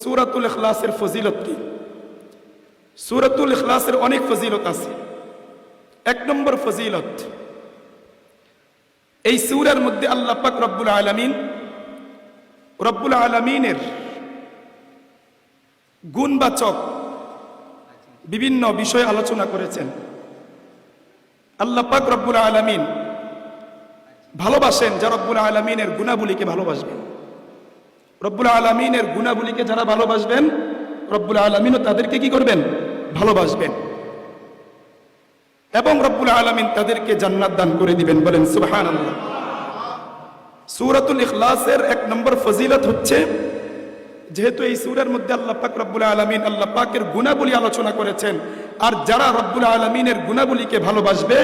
সুরাতুল ইখলাসের ফজিলত কি? সুরাতুল ইখলাসের অনেক ফজিলত আছে। এক নম্বর ফজিলত, এই সুরার মধ্যে আল্লাহ পাক রব্বুল আলামিন রব্বুল আলামিনের গুণবাচক বিভিন্ন বিষয় আলোচনা করেছেন। আল্লাহ পাক রব্বুল আলামিন ভালোবাসেন, যা রব্বুল আলামিনের গুণাবলীকে ভালোবাসবেন। রব্বুল আলমিনের গুণাবলীকে যারা ভালোবাসবেন, রব্বুল আলমিনও তাদেরকে কি করবেন? ভালোবাসবেন। এবং রব্বুল আলমিন তাদেরকে জান্নাত দান করে দিবেন বলেন সুবহান সুরাতুল ইখলাসের এক নম্বর ফজিলত হচ্ছে, যেহেতু এই সুরের মধ্যে আল্লাহ পাক রব্বুল আলমিন আল্লাহ পাকের গুণাবলী আলোচনা করেছেন, আর যারা রব্বুল আলমিনের গুণাবলীকে ভালোবাসবে,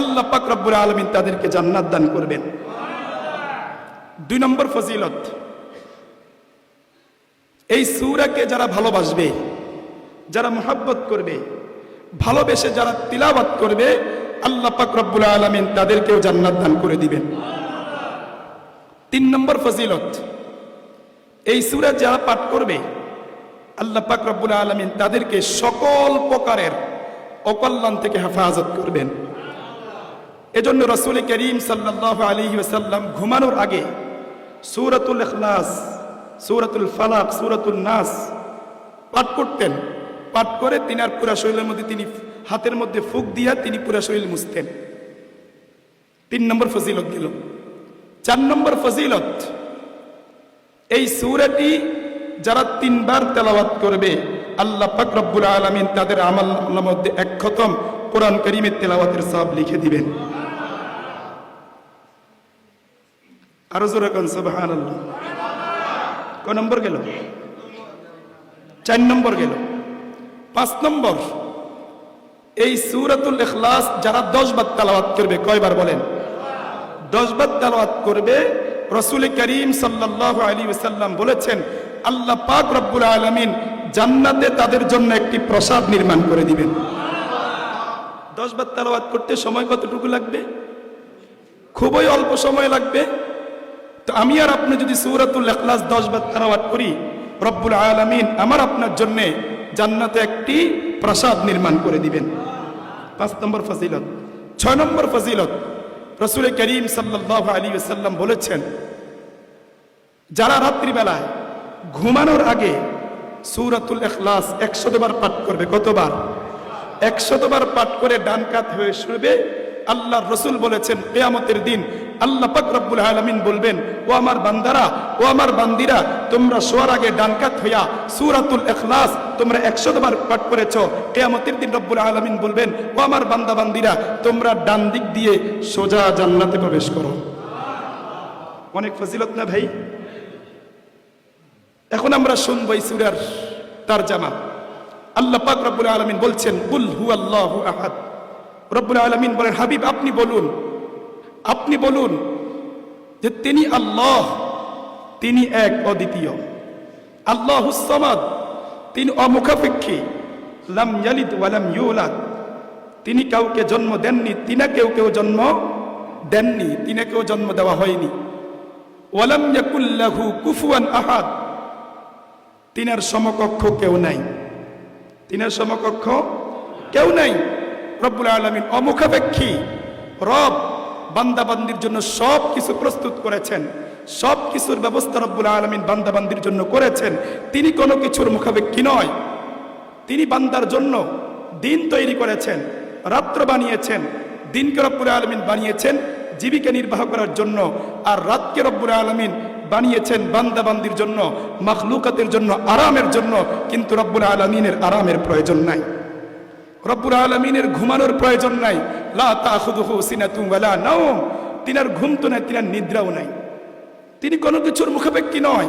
আল্লাহ পাক রব্বুল আলমিন তাদেরকে জান্নাত দান করবেন। দুই নম্বর ফজিলত এই সুরাকে যারা ভালোবাসবে, যারা মোহাব্বত করবে, ভালোবেসে যারা তিলাবাত করবে, আল্লাহ পাক আলমিন তাদেরকেও জান্নাত দান করে দিবেন। তিন নম্বর ফজিলত, এই সুরা যারা পাঠ করবে, আল্লাহ পাক আলমিন তাদেরকে সকল প্রকারের অকল্যাণ থেকে হেফাজত করবেন। এজন্য রসুল করিম সাল্লাহ আলী ওসাল্লাম ঘুমানোর আগে সুরাতুল ইখলাস সুরাতুল ফালাক সুরাতুল নাস পাঠ করতেন। পাঠ করে তিনি আর পুরা শরীরের মধ্যে তিনি হাতের মধ্যে ফুক দিয়া তিনি পুরা শরীর মুছতেন। তিন নম্বর ফজিলত গেল চার নম্বর ফজিলত, এই সুরাটি যারা তিনবার তেলাওয়াত করবে, আল্লাহ পাক রব্বুল আলমিন তাদের আমল মধ্যে এক খতম কোরআন করিমের তেলাওয়াতের সব লিখে দিবেন। আরও জোরে সুবহান আল্লাহ ক নম্বর গেল? চার নম্বর গেল। পাঁচ নম্বর। এই সুরাতুল ইখলাস যারা দশ বার তালাওয়াত করবে, কয়বার বলেন? দশ বার তালাওয়াত করবে, রসুল করিম সাল্লাহ আলী সাল্লাম বলেছেন, আল্লাহ পাক রব্বুল আলমিন জান্নাতে তাদের জন্য একটি প্রসাদ নির্মাণ করে দিবেন। দশ বার তালাওয়াত করতে সময় কতটুকু লাগবে? খুবই অল্প সময় লাগবে। তো আমি আর আপনি যদি সৌরাতুল এখলাস দশ বার তারাওয়াত করি, রব্বুল আলমিন আমার আপনার জন্যে জান্নাতে একটি প্রাসাদ নির্মাণ করে দিবেন। পাঁচ নম্বর ফজিলত। ছয় নম্বর ফজিলত, রসুল করিম সাল্লাহ আলী সাল্লাম বলেছেন, যারা রাত্রিবেলায় ঘুমানোর আগে সৌরাতুল এখলাস একশতবার পাঠ করবে, কতবার? একশতবার পাঠ করে ডান কাত হয়ে শুনবে আল্লাহ রসুল বলেছেন, কেয়ামতের দিন আল্লাহ পাক রব্বুল আলমিন বলবেন, ও আমার বান্দারা, ও আমার বান্দিরা, তোমরা শোয়ার আগে ডানকাত হইয়া সুরাতুল এখলাস তোমরা একশতবার পাঠ করেছ। কেয়ামতের দিন রব্বুল আলমিন বলবেন, ও আমার বান্দা বান্দিরা, তোমরা ডান দিক দিয়ে সোজা জান্নাতে প্রবেশ করো। অনেক ফজিলত না ভাই? এখন আমরা শুনব এই সুরার তার জামা আল্লাহ পাক রব্বুল আলমিন বলছেন, কুল হু আল্লাহ আহাদ। রব্বুল আলমিন বলেন, হাবিব, আপনি বলুন আপনি বলুন যে তিনি আল্লাহ, তিনি এক অদ্বিতীয়। আল্লাহ হুসমাদ তিনি অমুখাপেক্ষী। লাম ইয়ালিদ ওয়ালাম ইউলাদ। তিনি কাউকে জন্ম দেননি তিনা কেউ কেউ জন্ম দেননি তিনা কেউ জন্ম দেওয়া হয়নি। ওয়ালাম ইয়াকুল্লাহু কুফুয়ান আহাদ। তিনার সমকক্ষ কেউ নাই। তিনার সমকক্ষ কেউ নাই। রব্বুল আলমিন অমুখাপেক্ষী, রব বান্দাবান্দির জন্য সব কিছু প্রস্তুত করেছেন, সব কিছুর ব্যবস্থা রব্বুল আলমিন বান্দাবান্দির জন্য করেছেন। তিনি কোনো কিছুর মুখাপেক্ষী নয়। তিনি বান্দার জন্য দিন তৈরি করেছেন, রাত্র বানিয়েছেন, দিনকে রব্বুল আলমিন বানিয়েছেন, জীবিকা নির্বাহ করার জন্য, আর রাতকে রব্বুল আলমিন বানিয়েছেন বান্দাবান্দির জন্য, মখলুকাতের জন্য, আরামের জন্য, কিন্তু রব্বুল আলমিনের আরামের প্রয়োজন নাই। রব্বুল আলমিনের ঘুমানোর প্রয়োজন নাই। নাওম। তিনার ঘুম তো নাই, তিনার নিদ্রাও নাই। তিনি কোনো কিছুর মুখাপেক্ষী নয়।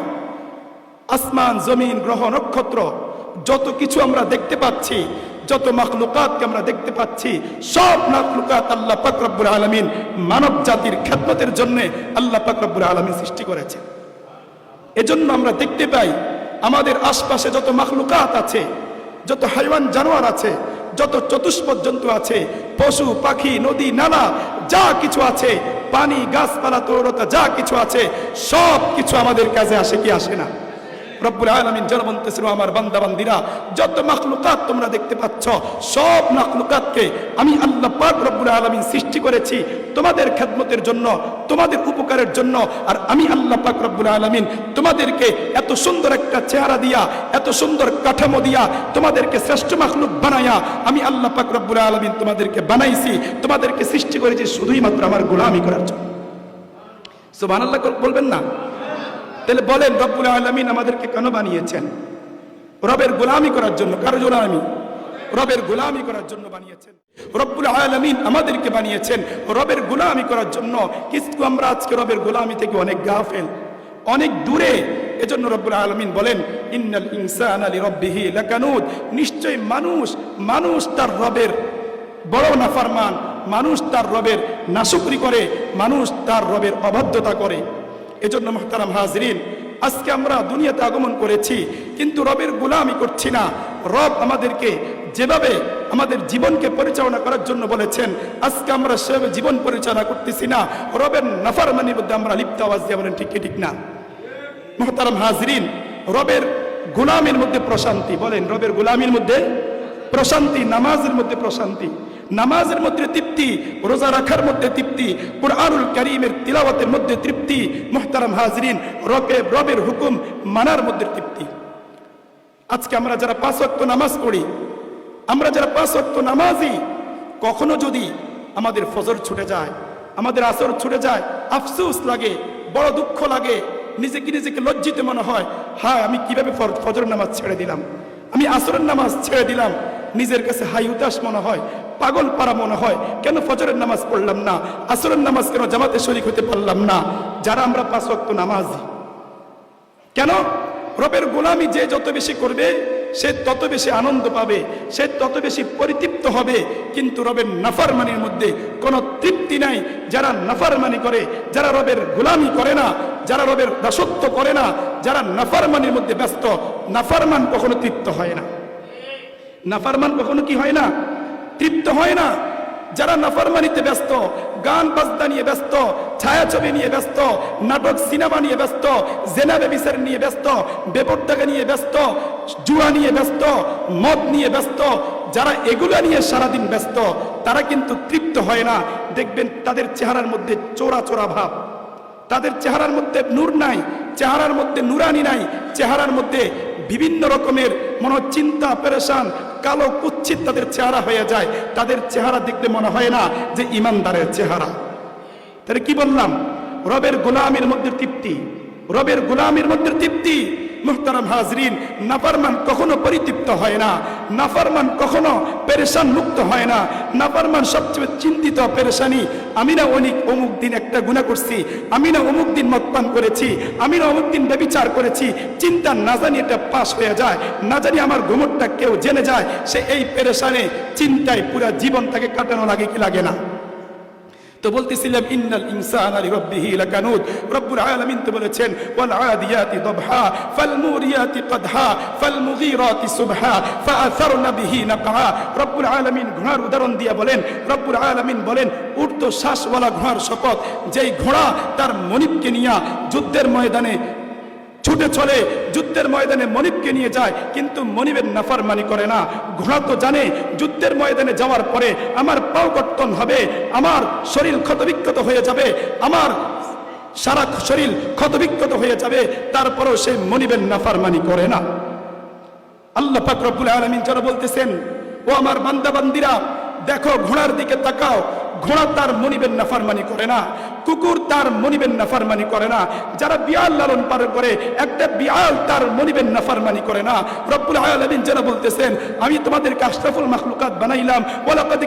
আসমান, জমিন, গ্রহ, নক্ষত্র, যত কিছু আমরা দেখতে পাচ্ছি, যত মাখলুকাতকে আমরা দেখতে পাচ্ছি, সব মাখলুকাত আল্লাহ পাকরব্বুর আলমিন মানব জাতির খ্যাতমতের জন্য আল্লাহ পাকরব্বুর আলমিন সৃষ্টি করেছে। এজন্য আমরা দেখতে পাই, আমাদের আশপাশে যত মাখলুকাত আছে, যত হাইওয়ান জানোয়ার আছে যত চতুষ্পদ জন্তু আছে, পশু, পাখি, নদী, নালা, যা কিছু আছে, পানি, গাছপালা তরতা যা কিছু আছে, সব কিছু আমাদের কাছে আসে কি আসে না? রব্বুল আলমিন যেন বলতেছিল, আমার বান্দা, বান্দিরা, যত মাখলুকাত তোমরা দেখতে পাচ্ছ, সব মাখলুকাতকে আমি আল্লাহ পাক রব্বুল আলমিন সৃষ্টি করেছি তোমাদের খেদমতের জন্য, তোমাদের উপকারের জন্য, আর আমি আল্লাহ পাক রব্বুল আলমিন তোমাদেরকে এত সুন্দর একটা চেহারা দিয়া, এত সুন্দর কাঠামো দিয়া তোমাদেরকে শ্রেষ্ঠ মাখলুক বানায়া, আমি আল্লাহ পাক রব্বুল আলমিন তোমাদেরকে বানাইছি, তোমাদেরকে সৃষ্টি করেছি শুধুই মাত্র আমার গোলামি করার জন্য। সুবাহ বলবেন না? তাহলে বলেন, রব্বুল আলমিন আমাদেরকে কেন বানিয়েছেন? রবের গোলামি করার জন্য, কারও গোলামি? রবের গোলামি করার জন্য বানিয়েছেন। রব্বুল আলমিন আমাদেরকে বানিয়েছেন, রবের গোলামি করার জন্য। কিন্তু আমরা আজকে রবের গোলামি থেকে অনেক গাফেল, অনেক দূরে। এজন্য রব্বুল আলমিন বলেন, ইন্নাল ইনসান আলী রব্বিহি লাকানুদ। নিশ্চয় মানুষ মানুষ তার রবের বড় নাফারমান, মানুষ তার রবের নাশুকরি করে, মানুষ তার রবের অবাধ্যতা করে। এজন্য মহতারাম হাজরিন, আজকে আমরা দুনিয়াতে আগমন করেছি, কিন্তু রবের গোলামি করছি না। রব আমাদেরকে যেভাবে আমাদের জীবনকে পরিচালনা করার জন্য বলেছেন, আজকে আমরা সেভাবে জীবন পরিচালনা করতেছি না। রবের নাফারমানির মধ্যে আমরা লিপ্ত আওয়াজ দিয়ে বলেন, ঠিক ঠিক না? মহতারাম হাজরিন, রবের গোলামের মধ্যে প্রশান্তি, বলেন, রবের গোলামির মধ্যে প্রশান্তি, নামাজের মধ্যে প্রশান্তি। নামাজের মধ্যে তৃপ্তি, রোজা রাখার মধ্যে তৃপ্তি, কোরআনুল করিমের তিলাওয়াতের মধ্যে তৃপ্তি, মোহতারাম হাজরিন, রবে, রবের হুকুম মানার মধ্যে তৃপ্তি। আজকে আমরা যারা পাঁচ ওয়াক্ত নামাজ পড়ি, আমরা যারা পাঁচ ওয়াক্ত নামাজই কখনো যদি আমাদের ফজর ছুটে যায়, আমাদের আসর ছুটে যায়, আফসোস লাগে, বড় দুঃখ লাগে, নিজেকে নিজেকে লজ্জিত মনে হয় হ্যাঁ আমি কীভাবে ফজর নামাজ ছেড়ে দিলাম? আমি আসরের নামাজ ছেড়ে দিলাম, নিজের কাছে হাই উদাস মনে হয় পাগল পারা মনে হয়। কেন ফজরের নামাজ পড়লাম না? আসরের নামাজ কেন জামাতে শরিক হতে পারলাম না? যারা আমরা পাঁচ ওয়াক্ত নামাজি। কেন? রবের গোলামি যে যত বেশি করবে, সে তত বেশি আনন্দ পাবে, সে তত বেশি পরিতৃপ্ত হবে। কিন্তু রবের নাফারমানির মধ্যে কোনো তৃপ্তি নাই। যারা নাফারমানি করে, যারা রবের গোলামি করে না, যারা রবের দাসত্ব করে না, যারা নাফারমানির মধ্যে ব্যস্ত, নাফারমান কখনো তৃপ্ত হয় না। নাফারমান কখনো কি হয় না? তৃপ্ত হয় না। যারা নাফরমানিতে ব্যস্ত, গান বাজনা নিয়ে ব্যস্ত, ছায়াছবি নিয়ে ব্যস্ত, নাটক, সিনেমা নিয়ে ব্যস্ত, জেনা বেবিসার নিয়ে ব্যস্ত বেপরদাগা নিয়ে ব্যস্ত, জুয়া নিয়ে ব্যস্ত, মদ নিয়ে ব্যস্ত, যারা এগুলো নিয়ে সারাদিন ব্যস্ত, তারা কিন্তু তৃপ্ত হয় না। দেখবেন তাদের চেহারার মধ্যে চোরা চোরা ভাব। তাদের চেহারার মধ্যে নূর নাই, চেহারার মধ্যে নুরানি নাই, চেহারার মধ্যে বিভিন্ন রকমের মনে হয় চিন্তা, পেরেশান কালো কুচ্ছিত তাদের চেহারা হয়ে যায়। তাদের চেহারা দেখলে মনে হয় না যে ইমানদারের চেহারা। তাহলে কি বললাম? রবের গোলামের মধ্যে তৃপ্তি। রবের গোলামের মধ্যে তৃপ্তি। মুহতারাম হাজরিন, নাফারমান কখনো পরিতৃপ্ত হয় না। নাফারমান কখনো পেরেশান মুক্ত হয় না। নাফারমান সবচেয়ে চিন্তিত, পেরেশানি। আমি না অনেক অমুক দিন একটা গুণা করছি। আমি না অমুক দিন মতপান করেছি। আমি না অমুক দিন ব্যবিচার করেছি। চিন্তা না জানি এটা পাশ হয়ে যায়। না জানি আমার ঘুমটটা কেউ জেনে যায়। সে এই পেরেশানে চিন্তায় পুরা জীবন তাকে কাটানো লাগে কি লাগে না। তো বলতেছিলাম, ইন্নাল ইনসান রব্বিহি লাকানুদ। রব্বুল আলামিন তো বলেছেন, ওয়াল আদিয়াতি দবহা, ফাল মুরিয়াতি কদহা, ফাল মুগীরাতি সুবহা ফাআসারনা বিহি নাকআ রব্বুল আলামিন ঘোড়ার উদাহরণ দিয়ে বলেন, রব্বুল আলামিন বলেন উড়তো শ্বাসওয়ালা ঘোড়ার শপথ, যেই ঘোড়া তার মনিবকে নিয়ে যুদ্ধের ময়দানে ছুটে চলে যুদ্ধের ময়দানে মনিবকে নিয়ে যায়, কিন্তু মনিবের নাফারমানি করে না। ঘোড়া তো জানে, যুদ্ধের ময়দানে যাওয়ার পরে আমার পাও কর্তন হবে, আমার শরীর ক্ষতবিক্ষত হয়ে যাবে, আমার সারা শরীর ক্ষতবিক্ষত হয়ে যাবে, তারপরেও সে মনিবের নাফারমানি করে না। আল্লাহ পাক রব্বুল আলামিন যারা বলতেছেন, ও আমার বান্দা বান্দিরা দেখো ঘোড়ার দিকে তাকাও, ঘোড়া তার মনিবের নাফারমানি করে না। কুকুর তার মনিবের নাফারমানি করে না। যারা বিয়াল লালন পালন করে, একটা বিয়াল তার মনিবের নাফারমানি করে না। রব্বুল আলামিন যারা বলতেছেন, আমি তোমাদেরকে আশরাফুল মাখলুকাত বানাইলাম, ওয়ালাকাদ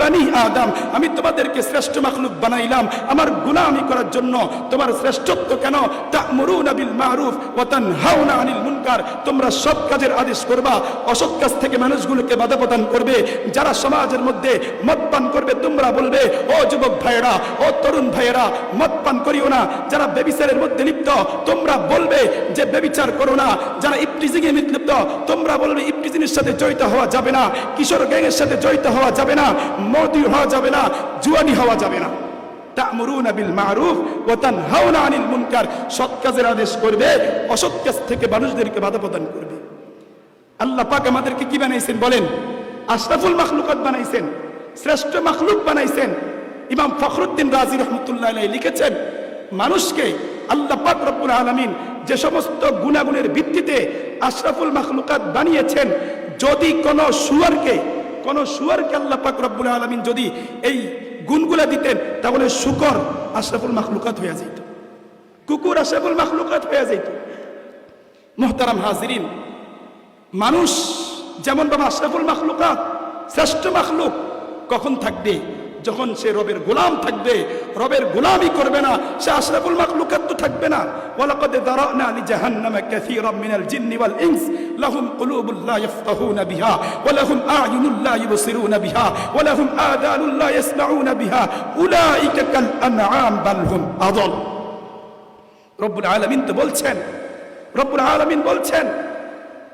বানি আদম। আমি তোমাদেরকে শ্রেষ্ঠ মাখলুক বানাইলাম। আমার গুনামি করার জন্য তোমার শ্রেষ্ঠত্ব কেন? তা'মুরুনা বিল মারুফ ওয়া তানহাউনা আনিল মুনকার। তোমরা সব কাজের আদেশ করবা, অসৎ কাজ থেকে মানুষগুলোকে বাধা প্রদান করবে। যারা সমাজের মধ্যে মদ পান করবে, তোমরা বলবে, ও যুবক ভাইরা ও তরুণ ভাইয়েরা, মদ পান করিও না। যারা বেবিচারের মধ্যে লিপ্ত, তোমরা বলবে যে বেবিচার করো না। যারা ইফটিজিং লিপ্ত, তোমরা বলবে ইফটিজিংয়ের সাথে জড়িত হওয়া যাবে না। কিশোর গ্যাংয়ের সাথে জড়িত হওয়া যাবে না। মদি হওয়া যাবে না। জুয়ানি হওয়া যাবে না। বিল মারুফ আনিল মুনকার। সৎ কাজের আদেশ করবে, অসৎ কাজ থেকে মানুষদেরকে বাধা প্রদান করবে। আল্লাহ পাক আমাদেরকে কি বানাইছেন বলেন? আশরাফুল মাখলুকাত বানাইছেন। শ্রেষ্ঠ মাখলুক বানাইছেন। ইমাম ফখরুদ্দিন রাজি রহমতুল্লাহ লিখেছেন, মানুষকে আল্লাহ পাক রব্বুল আলামিন যে সমস্ত গুণাগুণের ভিত্তিতে আশরাফুল মাখলুকাত বানিয়েছেন, যদি কোন সুয়ারকে কোন সুয়ারকে আল্লাহ পাক রব্বুল আলামিন যদি এই গুণগুলা দিতেন, তাহলে শুকর আশরাফুল মাখলুকাত হয়ে যেত কুকুর আশরাফুল মাখলুকাত হয়ে যেত মোহতারাম হাজিরিন, মানুষ যেমন বাবা আশরাফুল মাখলুকাত, শ্রেষ্ঠ মাখলুক কখন থাকবে? যখন সে রবের গোলাম থাকবে, রবের গোলামই করবে না, সে আশরাফুল মাখলুকাত তো থাকবে না। ওয়ালাকাদ দারানা লিজাহান্নামা কাসীরাম মিনাল জিন্নি ওয়াল ইনস, লাহুম কুলুবুল লা ইয়াফকাহুনা বিহা, ওয়া লাহুম আ'য়ুনুল লা ইবসিরুনা বিহা, ওয়া লাহুম আযানুল লা ইয়াসমাউনা বিহা, উলাইকা কাল আনআম বাল হুম আযাল রব্বুল আলামিন তো বলছেন, রব্বুল আলামিন বলছেন,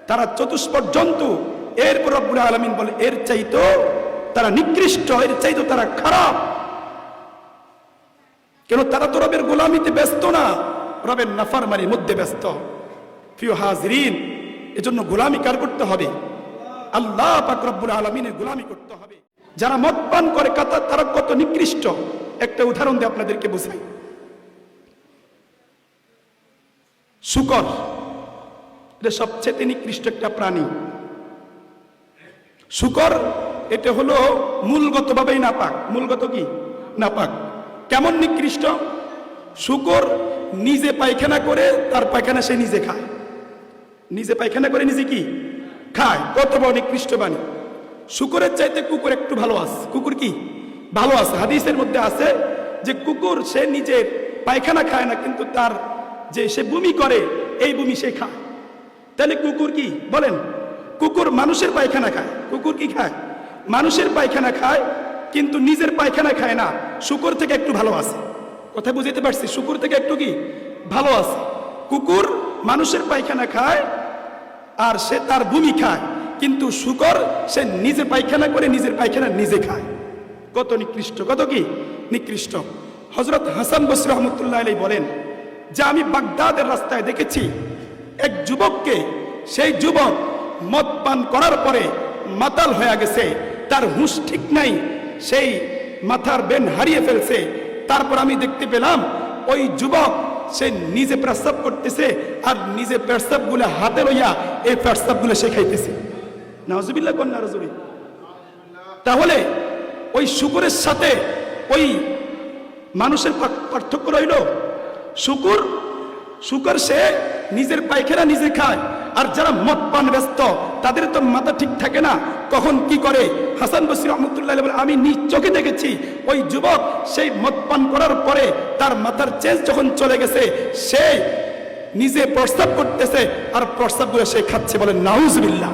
তারা চতুষ্পদ জন্তু, এরপর রব্বুল আলমিন বলে, এর চাইতো তারা নিকৃষ্ট, এর চাইতো তারা খারাপ। কেন তারা তো রবের গোলামিতে ব্যস্ত না? রবের নাফারমানির মধ্যে ব্যস্ত। প্রিয় হাজরিন, এজন্য গোলামি কার করতে হবে? আল্লাহ পাক আলমিনের গোলামি করতে হবে। যারা মদ পান করে, কাতা- তারা কত নিকৃষ্ট? একটা উদাহরণ দিয়ে আপনাদেরকে বোঝাই। শুকর, এটা সবচেয়ে নিকৃষ্ট একটা প্রাণী। শুকর এটা হলো মূলগতভাবেই নাপাক। মূলগত কি? নাপাক। কেমন নিকৃষ্ট? শুকর নিজে পায়খানা করে তার পায়খানা সে নিজে খায়। নিজে পায়খানা করে নিজে কি? খায়। কত বড় নিকৃষ্ট বাণী শুকরের চাইতে কুকুর একটু ভালো আছে। কুকুর কি? ভালো আছে। হাদিসের মধ্যে আছে যে কুকুর সে নিজের পায়খানা খায় না, কিন্তু তার যে সে বমি করে, এই বমি সে খায়। তাহলে কুকুর কি? বলেন, কুকুর মানুষের পায়খানা খায়। কুকুর কি খায়? মানুষের পায়খানা খায়, কিন্তু নিজের পায়খানা খায় না। শুকুর থেকে একটু ভালো আছে। কথা বুঝতে পারছি? শুকুর থেকে একটু কি? ভালো আছে। কুকুর মানুষের পায়খানা খায় আর সে তার ভূমি খায়, কিন্তু শুকর সে নিজে পায়খানা করে নিজের পায়খানা নিজে খায়। কত নিকৃষ্ট, কত কি? নিকৃষ্ট। হজরত হাসান বসর রহমতুল্লাহ আলাই বলেন, যে আমি বাগদাদের রাস্তায় দেখেছি, এক যুবককে সেই যুবক মদ পান করার পরে মাতাল হয়ে গেছে। তার হুঁশ ঠিক নাই, সেই মাথার বেন হারিয়ে ফেলছে। তারপর আমি দেখতে পেলাম, ওই যুবক, সে নিজে প্রস্তাব করতেছে আর নিজে প্রস্তাবগুলো হাতে লইয়া এই প্রস্তাবগুলো সে খাইতেছে। নাজুবিল্লাহ কন্যা রাজুরি। তাহলে ওই শুকুরের সাথে ওই মানুষের পার্থক্য রইল। শুকুর, শুকর সে নিজের পায়খানা নিজে খায়, আর যারা মদ পান ব্যস্ত তাদের তো মাথা ঠিক থাকে না। কখন কি করে? হাসান বসির রহমতুল্লাহ আমি নিজ চোখে দেখেছি, ওই যুবক সেই মদ পান করার পরে তার মাথার চেঞ্জ যখন চলে গেছে, সে নিজে প্রস্তাব করতেছে আর প্রস্তাবগুলো সে খাচ্ছে বলে, নাউজবিল্লাহ,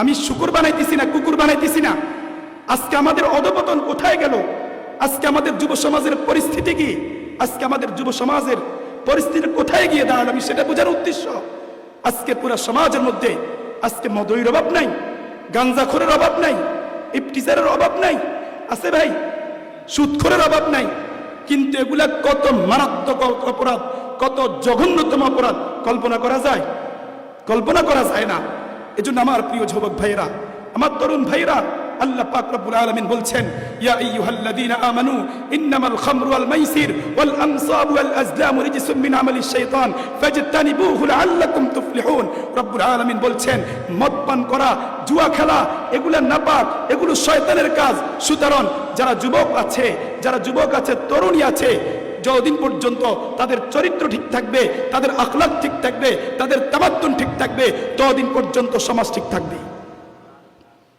আমি শুকুর বানাইতেছি না, কুকুর বানাইতেছি না। আজকে আমাদের অধপতন কোথায় গেল? আজকে আমাদের যুব সমাজের পরিস্থিতি কি? আজকে আমাদের যুব সমাজের পরিস্থিতি কোথায় গিয়ে দাঁড়াল? আমি সেটা বোঝার উদ্দেশ্য। আজকে পুরো সমাজের মধ্যে আজকে মদইর অভাব নাই গাঞ্জাখোরের অভাব নাই ইফটিজারের অভাব নাই। আছে ভাই, সুদখোরের অভাব নাই। কিন্তু এগুলা কত মারাত্মক অপরাধ, কত জঘন্যতম অপরাধ, কল্পনা করা যায়? কল্পনা করা যায় না। এজন্য আমার প্রিয় যুবক ভাইরা আমার তরুণ ভাইরা আল্লাহ পাক রব্বুল আলামিন বলছেন, ইয়া আইয়ুহাল্লাযীনা আমানু, ইন্নামাল খামরু ওয়াল মাইসির ওয়াল আনসাব ওয়াল আজলামু রিজসুম মিন আমালিশ শাইতান, ফাজতানিবুহু লাআল্লাকুম তুফলিহুন। রব্বুল আলামিন বলছেন মদ পান করা, জুয়া খেলা, এগুলো নাপাক, এগুলো শয়তানের কাজ। সুতরাং যারা যুবক আছে, যারা যুবক আছে, তরুণী আছে, যতদিন পর্যন্ত তাদের চরিত্র ঠিক থাকবে, তাদের আখলাক ঠিক থাকবে, তাদের তামাত্তন ঠিক থাকবে, ততদিন পর্যন্ত সমাজ ঠিক থাকবে।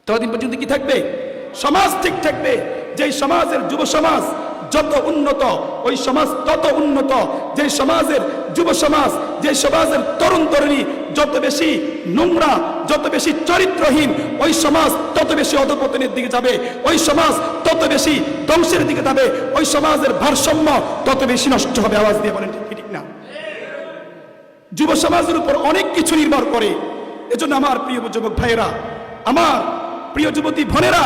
ততদিন পর্যন্ত কি থাকবে? সমাজ ঠিক থাকবে। যেই সমাজের যুব সমাজ যত উন্নত, ওই সমাজ তত উন্নত। যে সমাজের যুব সমাজ যে সমাজের তরুণ তরুণী যত বেশি নোংরা, যত বেশি চরিত্রহীন, ওই সমাজ তত বেশি অধপতনের দিকে যাবে। ওই সমাজ তত বেশি ধ্বংসের দিকে যাবে। ওই সমাজের ভারসাম্য তত বেশি নষ্ট হবে। আওয়াজ দিয়ে বলেন, ঠিক ঠিক না? যুব সমাজের উপর অনেক কিছু নির্ভর করে। এজন্য আমার প্রিয় যুবক ভাইয়েরা, আমার প্রিয় যুবতী বোনেরা,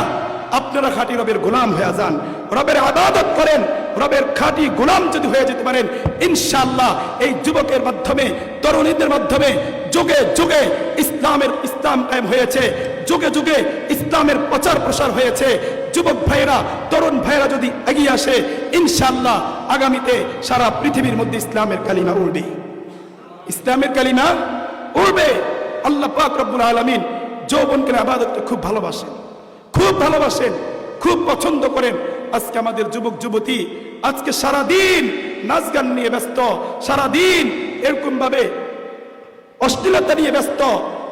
আপনারা খাঁটি রবের গোলাম হয়ে যান। রবের আবাদত করেন, রবের খাঁটি গোলাম যদি হয়ে যেতে পারেন ইনশাল্লাহ এই যুবকের মাধ্যমে, তরুণীদের মাধ্যমে যুগে যুগে ইসলামের ইসলাম কায়েম হয়েছে, যুগে যুগে ইসলামের প্রচার প্রসার হয়েছে। যুবক ভাইয়েরা, তরুণ ভাইয়েরা যদি এগিয়ে আসে ইনশাল্লাহ আগামীতে সারা পৃথিবীর মধ্যে ইসলামের কালিমা উঠবে ইসলামের কালিমা উড়বে। আল্লাহ পাক রব্বুল আলামিন যৌবনকে আবাদতকে খুব ভালোবাসেন। খুব ভালোবাসেন, খুব পছন্দ করেন। আজকে আমাদের যুবক, যুবতী আজকে সারা দিন নাচ গান নিয়ে ব্যস্ত সারা দিন এরকম ভাবে অশ্লীলতা নিয়ে ব্যস্ত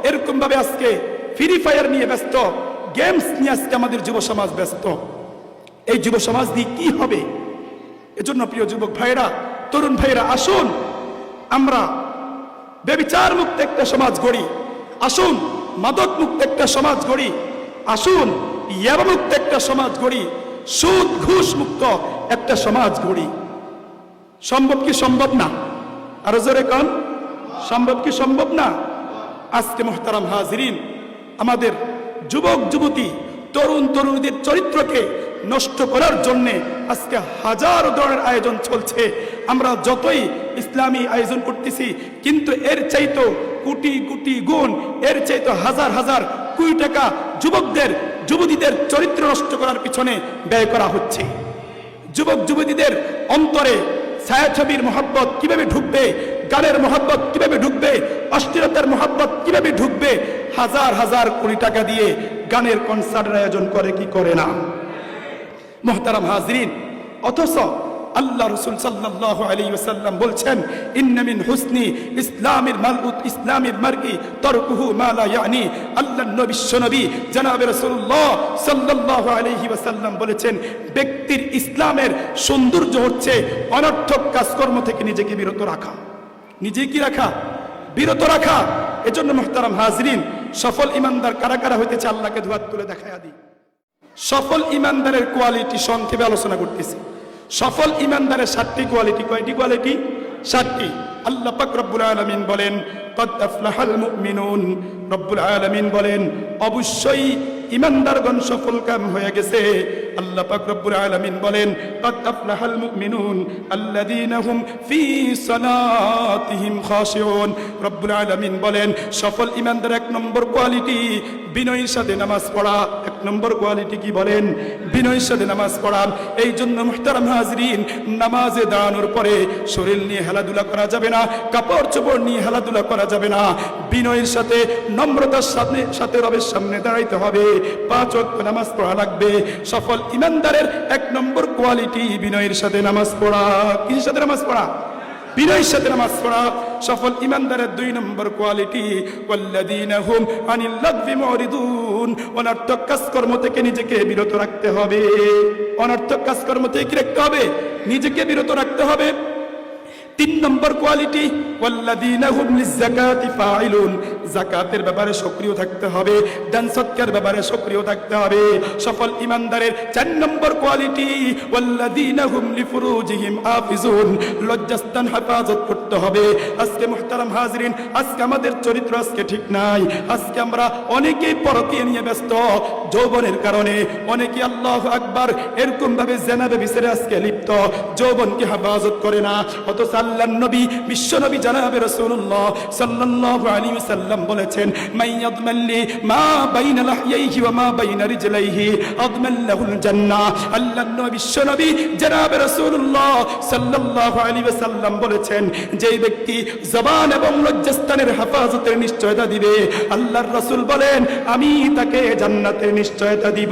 এরকম ভাবে আজকে ফ্রি ফায়ার নিয়ে ব্যস্ত গেমস নিয়ে আজকে আমাদের যুব সমাজ ব্যস্ত। এই যুব সমাজ দিয়ে কি হবে? এজন্য প্রিয় যুবক ভাইরা তরুণ ভাইরা আসুন। আমরা বেবিচার মুক্ত একটা সমাজ গড়ি। আসুন। মাদক মুক্ত একটা সমাজ গড়ি, আসুন ইয়াবা মুক্ত একটা সমাজ গড়ি, সুদ, ঘুষ মুক্ত একটা সমাজ গড়ি। সম্ভব কি সম্ভব না? আরও জোরে কন, সম্ভব কি সম্ভব না? আজকে মোহতারাম হাজরিন, আমাদের যুবক, যুবতী, তরুণ, তরুণীদের চরিত্রকে নষ্ট করার জন্য আজকে হাজারো ধরনের আয়োজন চলছে। আমরা যতই ইসলামী আয়োজন করতেছি, কিন্তু এর চাইতো কোটি কোটি গুণ, এর চাইতো হাজার হাজার কোটি টাকা যুবকদের, যুবতীদের চরিত্র নষ্ট করার পিছনে ব্যয় করা হচ্ছে। যুবক, যুবতীদের অন্তরে ছায়াছবির মহাব্বত কীভাবে ঢুকবে, গানের মহাব্বত কীভাবে ঢুকবে, অস্থিরতার মহাব্বত কীভাবে ঢুকবে, হাজার হাজার কোটি টাকা দিয়ে গানের কনসার্টের আয়োজন করে কি করে না? মোহতারাম হাজরিন, অথচ আল্লাহ রসুল সাল্লাল্লাহু আলাইহি ওয়াসাল্লাম বলছেন, ইন্না মিন হুসনি ইসলামের মালউত, ইসলামের মার্গি তরকুহু মা লা ইয়ানি। আল্লাহ নবী, বিশ্বনবী জনাবে রাসূলুল্লাহ সাল্লাল্লাহু আলাইহি ওয়াসাল্লাম বলেছেন, ব্যক্তির ইসলামের সৌন্দর্য হচ্ছে অনর্থক কাজকর্ম থেকে নিজেকে বিরত রাখা। নিজে কি রাখা? বিরত রাখা। এজন্য মোহতারাম হাজরিন, সফল ইমানদার কারা কারা হইতেছে আল্লাহকে ধুয়াত তুলে দেখায়া দিই। সফল ইমানদারের কোয়ালিটি সংক্ষেপে আলোচনা করতেছি। সফল ইমানদারের সাতটি কোয়ালিটি কয়টি কোয়ালিটি সাতটি। আল্লাহ পাক রব্বুল আলামিন বলেন রব্বুল আলামিন বলেন, অবশ্যই ইমানদারগণ সফল কাম হয়ে গেছে। আল্লাহ পাক রব্বুল আলামিন বলেন, কদ আফলাহাল মুমিনুন আল্লাযীনা হুম ফি সালাতিহিম খাশিউন। রব্বুল আলামিন বলেন, সফল ইমানদার এক নম্বর কোয়ালিটি বিনয়ের সাথে নামাজ পড়া। এক নম্বর কোয়ালিটি কি বলেন? বিনয়ের সাথে নামাজ পড়ান। এই জন্য মুহতারাম হাজরিন, নামাজে দাঁড়ানোর পরে শরীর নিয়ে হেলাধুলা করা যাবে না, কাপড় চোপড় নিয়ে হেলাধুলা করা যাবে না। বিনয়ের সাথে, নম্রতার সামনে সাথে রবের সামনে দাঁড়াইতে হবে। পাঁচ ওয়াক্ত নামাজ পড়া লাগবে। সফল ইমানদারের এক নম্বর কোয়ালিটি বিনয়ের সাথে নামাজ পড়া। কিসের সাথে নামাজ পড়া? বিনয়ের সাথে নামাজ পড়া, সফল ইমানদারের দুই নম্বর কোয়ালিটি ওয়াল্লাযীনা হুম আনিল লাগবি মুরিদুন অনর্থক কাজকর্ম থেকে নিজেকে বিরত রাখতে হবে। অনর্থক কাজকর্ম থেকে কি রাখতে হবে? নিজেকে বিরত রাখতে হবে। তিন নম্বর কোয়ালিটি যাকাতের ব্যাপারে সক্রিয় থাকতে হবে সৎকার ব্যাপারে সক্রিয় থাকতে হবে। সফল ইমানদারের চার নম্বর কোয়ালিটি লজ্জাস্থান হেফাজত করতে হবে। আজকে মুহতারাম হাজরিন, আজকে আমাদের চরিত্র আজকে ঠিক নাই। আজকে আমরা অনেকেই পরকীয় নিয়ে ব্যস্ত যৌবনের কারণে। অনেকে আল্লাহ আকবার এরকম ভাবে জেনাবে বিসরে আজকে লিপ্ত, যৌবনকে হেফাজত করে না। অথচ আল্লাহ নবী, বিশ্ব নবী জানাবে রাসূলুল্লাহ সাল্লাল্লাহু আলাইহি ওয়াসাল্লাম বলেছেন মাইয়াদমাল্লি মা বাইনা লাহইহি ওয়া মা বাইনা রিজলাইহি আদমাল্লাহুল জান্নাহ। আল্লাহ নবী, বিশ্ব নবী জানাবে রাসূলুল্লাহ সাল্লাল্লাহু আলাইহি ওয়াসাল্লাম বলেছেন যেই ব্যক্তি জবান এবং লজ্জাস্থানের হেফাজতের নিশ্চয়তা দিবে, আল্লাহর রাসূল বলেন, আমি তাকে জান্নাতের নিশ্চয়তা দিব।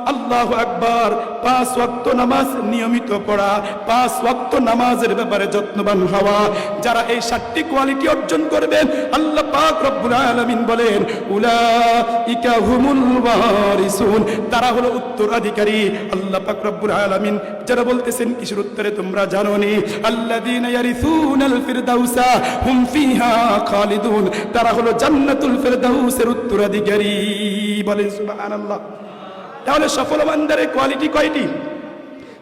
আল্লাহ আকবার, পাঁচ ওয়াক্ত নামাজ নিয়মিত পড়া, পাঁচ ওয়াক্ত নামাজের ব্যাপারে যত্নবান হওয়া। যারা এই সাতটি কোয়ালিটি অর্জন করবেন আল্লাহ পাক রব্বুল আলামিন বলেন, উলাইকা হুমুল ওয়ারিসুন। তারা হলো উত্তরাধিকারী। আল্লাহ পাক রব্বুল আলামিন যারা বলতেছেন, কিসের উত্তরে তোমরা জানো নি আল্লাযীনা ইয়ারিসুনাল ফিরদাউসা হুম ফিহা খালিদুন। তারা হলো জান্নাতুল ফিরদাউসের উত্তরাধিকারী বলেন সুবহানাল্লাহ। তাহলে সফল বান্দারের কোয়ালিটি কয়টি?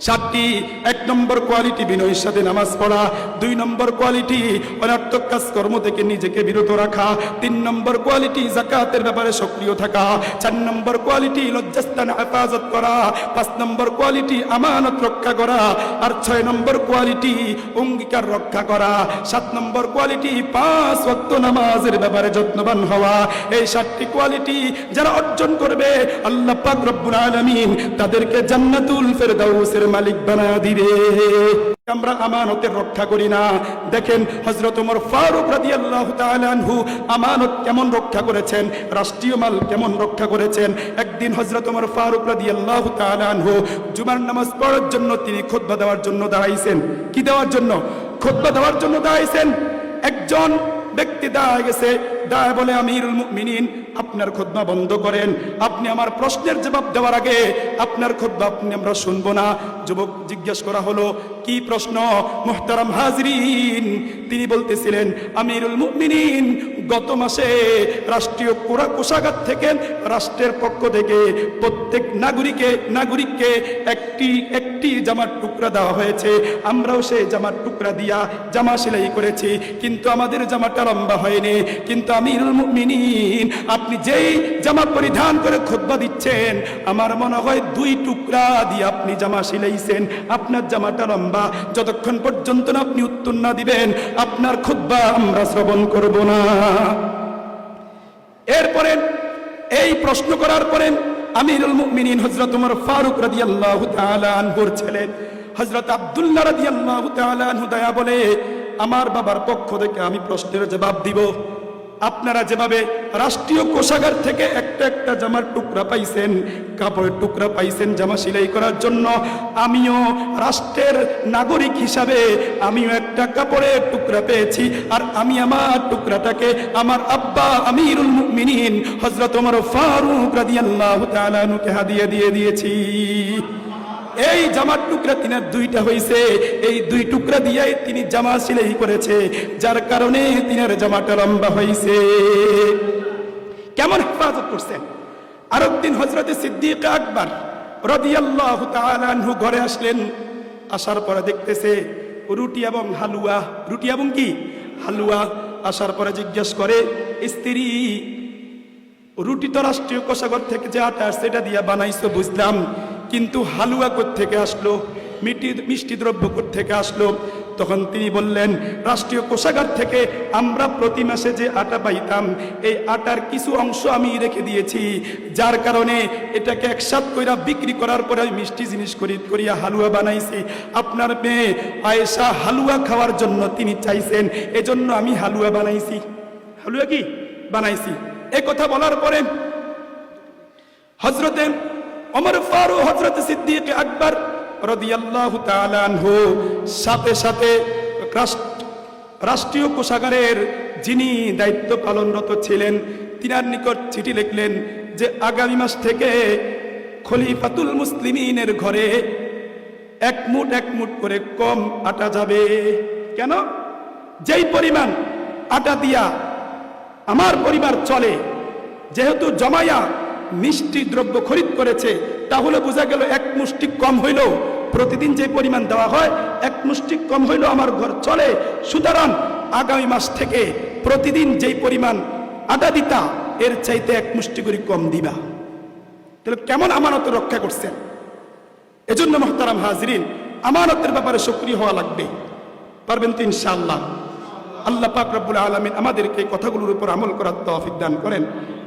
সাতটি এক নম্বর কোয়ালিটি বিনয়ের সাথে নামাজ পড়া, দুই নম্বর কোয়ালিটি অনার্থক কাজকর্ম থেকে নিজেকে বিরত রাখা, তিন নম্বর কোয়ালিটি জাকাতের ব্যাপারে সক্রিয় থাকা, চার নম্বর কোয়ালিটি লজ্জাস্থান হেফাজত করা, পাঁচ নম্বর কোয়ালিটি আমানত রক্ষা করা, আর ছয় নম্বর কোয়ালিটি অঙ্গীকার রক্ষা করা, সাত নম্বর কোয়ালিটি পাঁচ ওয়াক্ত নামাজের ব্যাপারে যত্নবান হওয়া। এই সাতটি কোয়ালিটি যারা অর্জন করবে, আল্লাহ পাক রব্বুল আলামিন তাদেরকে জান্নাতুল ফেরদাউসের মালিক বানা দিবে আমরা আমানতের রক্ষা করি না। দেখেন হজরত ওমর ফারুক রাদিয়াল্লাহু তাআলা আনহু আমানত কেমন রক্ষা করেছেন? রাষ্ট্রীয় মাল কেমন রক্ষা করেছেন? একদিন হজরত ওমর ফারুক রাদিয়াল্লাহু তাআলা আনহু জুমার নামাজ পড়ার জন্য তিনি খুতবা দেওয়ার জন্য দাঁড়াইছেন। কি দেওয়ার জন্য? খুতবা দেওয়ার জন্য দাঁড়াইছেন। একজন ব্যক্তি দাঁড়ায় গেছে। দাঁড়ায় বলে, আমিরুল মুমিনিন আপনার খুতবা বন্ধ করেন। আপনি আমার প্রশ্নের জবাব দেওয়ার আগে আপনার খুতবা আপনি আমরা শুনব না। যুবক জিজ্ঞেস করা হলো, কি প্রশ্ন? মুহতারাম হাজরিন, তিনি বলতেছিলেন, আমিরুল মুমিনিন, গত মাসে রাষ্ট্রীয় কোরা কোষাগার থেকে রাষ্ট্রের পক্ষ থেকে প্রত্যেক নাগরিকে, নাগরিককে একটি একটি জামার টুকরা দেওয়া হয়েছে। আমরাও সেই জামার টুকরা দিয়া জামা সেলাই করেছি, কিন্তু আমাদের জামাটা লম্বা হয়নি। কিন্তু আমিরুল মুমিনিন, আপনি যেই জামা পরিধান করে খোদবা দিচ্ছেন, আমার মনে হয় দুই টুকরা দিয়ে আপনি জামা সিলাইছেন। আপনার জামাটা লম্বা, যতক্ষণ পর্যন্ত না আপনি উত্তর না দিবেন, আপনার খুদ্া আমরা শ্রবণ করব না। এরপরে, এই প্রশ্ন করার পরে আমিরুল মুমিনিন হযরত ওমর ফারুক রাদিয়াল্লাহু তাআলা আনহুর ছেলে, হযরত আব্দুল্লাহ রাদিয়াল্লাহু তাআলা আনহু দয়া বলে, আমার বাবার পক্ষ থেকে আমি প্রশ্নের জবাব দিব। আপনারা যেভাবে রাষ্ট্রীয় কোষাগার থেকে একটা একটা জামার টুকরা পাইছেন, কাপড়ের টুকরা পাইছেন জামা সেলাই করার জন্য, আমিও রাষ্ট্রের নাগরিক হিসাবে আমিও একটা কাপড়ের টুকরা পেয়েছি। আর আমি আমার টুকরাটাকে আমার আব্বা আমিরুল মুমিনিন হযরত ওমর ফারুক রাদিয়াল্লাহু তাআলা আনহুকে হাদিয়া দিয়ে দিয়েছি। এই জামার টুকরা তিনার দুইটা হইছে। এই দুই টুকরা দিয়াই তিনি জামা সিলাই করেছে। যার কারণে তিনার জামাটা লম্বা হইছে। কেমন হেফাজত করছেন? আর একদিন হজরতে সিদ্দিক আকবর রদিয়াল্লাহু ঘরে আসলেন। আসার পরে দেখতেছে রুটি এবং হালুয়া। রুটি এবং কি? হালুয়া। আসার পরে জিজ্ঞেস করে, স্ত্রী, রুটি তো রাষ্ট্রীয় কোষাগর থেকে যে আটা এটা দিয়ে বানাইছো, বুঝলাম। কিন্তু হালুয়া থেকে আসলো? মিটি, মিষ্টি দ্রব্য থেকে আসলো? তখন তিনি বললেন, রাষ্ট্রীয় কোষাগার থেকে আমরা প্রতি মাসে যে আটা পাইতাম, এই আটার কিছু অংশ আমি রেখে দিয়েছি। যার কারণে এটাকে একসাথ কইরা বিক্রি করার পরে আমি মিষ্টি জিনিস করি করিয়া হালুয়া বানাইছি। আপনার মেয়ে আয়েশা হালুয়া খাওয়ার জন্য তিনি চাইছেন, এজন্য আমি হালুয়া বানাইছি। হালুয়া কি? বানাইছি। এ কথা বলার পরে হজরতে অমর ফারু হজরত সিদ্দিক আকবর রদিয়াল্লাহু তাআলা আনহু, সাথে সাথে রাষ্ট্রীয় কোষাগারের যিনি দায়িত্ব পালনরত ছিলেন, তিনার নিকট চিঠি লিখলেন যে আগামী মাস থেকে খলিফাতুল মুসলিমিনের ঘরে এক মুঠ এক মুঠ করে কম আটা যাবে। কেন? যেই পরিমাণ আটা দিয়া আমার পরিবার চলে, যেহেতু জমায়া মিষ্টি দ্রব্য খরিদ করেছে, তাহলে বোঝা গেল এক মুষ্টি কম হইল। প্রতিদিন যে পরিমাণ দেওয়া হয়, এক মুষ্টি কম হইল আমার ঘর চলে। সুতরাং আগামী মাস থেকে প্রতিদিন যেই পরিমাণ আটা দিতা, এর চাইতে এক মুষ্টি করে কম দিবা। তাহলে কেমন আমানত রক্ষা করছেন? এজন্য মহতারাম হাজরিন, আমানতের ব্যাপারে সক্রিয় হওয়া লাগবে। পারবেন তো ইনশাআল্লাহ। আল্লাহ পাক রব্বুল আলামিন আমাদেরকে কথাগুলোর উপর আমল করার তৌফিক দান করেন।